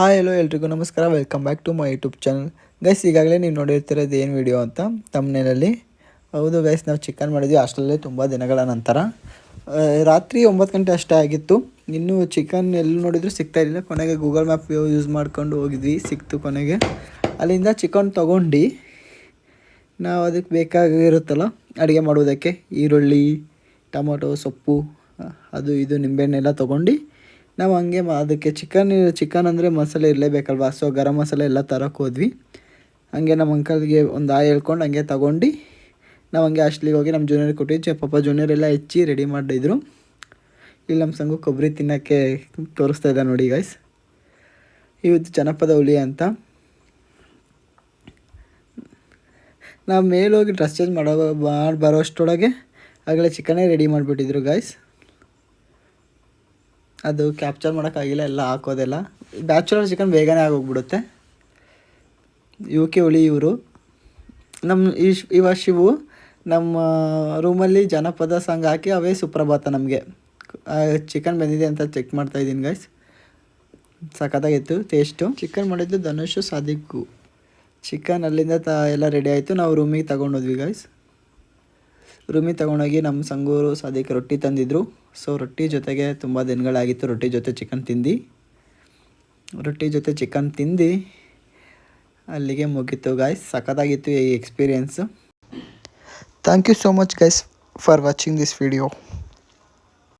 Hi hello ಎಲ್ರಿಗೂ ನಮಸ್ಕಾರ. Welcome back to my YouTube channel guys ಈಗಾಗಲೇ ನೀವು ನೋಡಿರ್ತಿರೋದು ಏನು ವಿಡಿಯೋ ಅಂತ? ತಮ್ಮನೇನಲ್ಲಿ ಹೌದು ಗೈಸ್ ನಾವು ಚಿಕನ್ ಮಾಡಿದ್ವಿ ಅಷ್ಟರಲ್ಲೇ ತುಂಬ ದಿನಗಳ ನಂತರ. ರಾತ್ರಿ ಒಂಬತ್ತು ಗಂಟೆ ಅಷ್ಟೇ ಆಗಿತ್ತು. ಇನ್ನೂ ಚಿಕನ್ ಎಲ್ಲಿ ನೋಡಿದ್ರು ಸಿಗ್ತಾ ಇರಲಿಲ್ಲ. ಕೊನೆಗೆ ಗೂಗಲ್ ಮ್ಯಾಪ್ ಯೂಸ್ ಮಾಡ್ಕೊಂಡು ಹೋಗಿದ್ವಿ, ಸಿಕ್ತು ಕೊನೆಗೆ. ಅಲ್ಲಿಂದ ಚಿಕನ್ ತೊಗೊಂಡು, ನಾವು ಅದಕ್ಕೆ ಬೇಕಾಗಿರುತ್ತಲ್ಲ, ಅಡುಗೆ ಮಾಡುವುದಕ್ಕೆ ಈರುಳ್ಳಿ, ಟೊಮೊಟೊ, ಸೊಪ್ಪು ಅದು ಇದು ನಿಂಬೆಹಣ್ಣೆಲ್ಲ ತೊಗೊಂಡು ನಾವು ಹಂಗೆ ಅದಕ್ಕೆ ಚಿಕನ್ ಚಿಕನ್ ಅಂದರೆ ಮಸಾಲೆ ಇರಲೇಬೇಕಲ್ವಾ? ಸೊ ಗರಂ ಮಸಾಲೆ ಎಲ್ಲ ತರಕ್ಕೆ ಹೋದ್ವಿ. ಹಂಗೆ ನಮ್ಮ ಅಂಕಲ್ಗೆ ಒಂದು ಆಯ್ ಹೇಳ್ಕೊಂಡು ಹಂಗೆ ತಗೊಂಡು, ನಾವು ಹಂಗೆ ಅಷ್ಟಲಿಗೆ ಹೋಗಿ ನಮ್ಮ ಜೂನಿಯರ್ ಕೊಟ್ಟಿದ್ವಿ ಪಾಪ ಜೂನಿಯರ್ ಎಲ್ಲ ಹೆಚ್ಚಿ ರೆಡಿ ಮಾಡಿದ್ರು. ಇಲ್ಲಿ ನಮ್ಮ ಸಂಗು ಕೊಬ್ಬರಿ ತಿನ್ನೋಕ್ಕೆ ತೋರಿಸ್ತಾ ಇದ್ದ ನೋಡಿ ಗೈಸ್ ಇವತ್ತು ಜನಪದ ಹುಲಿ ಅಂತ. ನಾವು ಮೇಲೋಗಿ ಡ್ರೆಸ್ ಚೇಂಜ್ ಮಾಡೋ ಮಾಡಿ ಬರೋ ಅಷ್ಟರೊಳಗೆ ಆಗಲೇ ಚಿಕನೇ ರೆಡಿ ಮಾಡಿಬಿಟ್ಟಿದ್ರು ಗಾಯ್ಸ್ ಅದು ಕ್ಯಾಪ್ಚರ್ ಮಾಡೋಕ್ಕಾಗಿಲ್ಲ ಎಲ್ಲ ಹಾಕೋದೆಲ್ಲ. ಬ್ಯಾಚುಲರ್ ಚಿಕನ್ ಬೇಗನೆ ಆಗೋಗ್ಬಿಡುತ್ತೆ. ಇವಕ್ಕೆ ಹುಳಿ ಇವರು. ನಮ್ಮ ಇಶ್ ಇವ ಶಿವು ನಮ್ಮ ರೂಮಲ್ಲಿ ಜನಪದ ಸಾಂಗ್ ಹಾಕಿ ಅವೇ ಸುಪ್ರಭಾತ ನಮಗೆ. ಚಿಕನ್ ಬಂದಿದೆ ಅಂತ ಚೆಕ್ ಮಾಡ್ತಾ ಇದ್ದೀನಿ ಗೈಸ್ ಸಖತ್ತಾಗಿತ್ತು ಟೇಸ್ಟು ಚಿಕನ್ ಮಾಡಿದ್ದು ಧನುಷು, ಸಾದಿಕ್ಕು. ಚಿಕನ್ ಅಲ್ಲಿಂದ ತ, ಎಲ್ಲ ರೆಡಿ ಆಯಿತು. ನಾವು ರೂಮಿಗೆ ತಗೊಂಡೋದ್ವಿ ಗಾಯ್ಸ್ ರೂಮಿಗೆ ತಗೊಂಡೋಗಿ ನಮ್ಮ ಸಂಗೂರು ಸಾದಿಕ್ ರೊಟ್ಟಿ ತಂದಿದ್ರು. ಸೊ ರೊಟ್ಟಿ ಜೊತೆಗೆ ತುಂಬ ದಿನಗಳಾಗಿತ್ತು. ರೊಟ್ಟಿ ಜೊತೆ ಚಿಕನ್ ತಿಂದು. ರೊಟ್ಟಿ ಜೊತೆ ಚಿಕನ್ ತಿಂದು. ಅಲ್ಲಿಗೆ ಮುಗೀತು ಗಾಯ್ಸ್ ಸಖತ್ತಾಗಿತ್ತು ಈ experience thank you so much guys for watching this video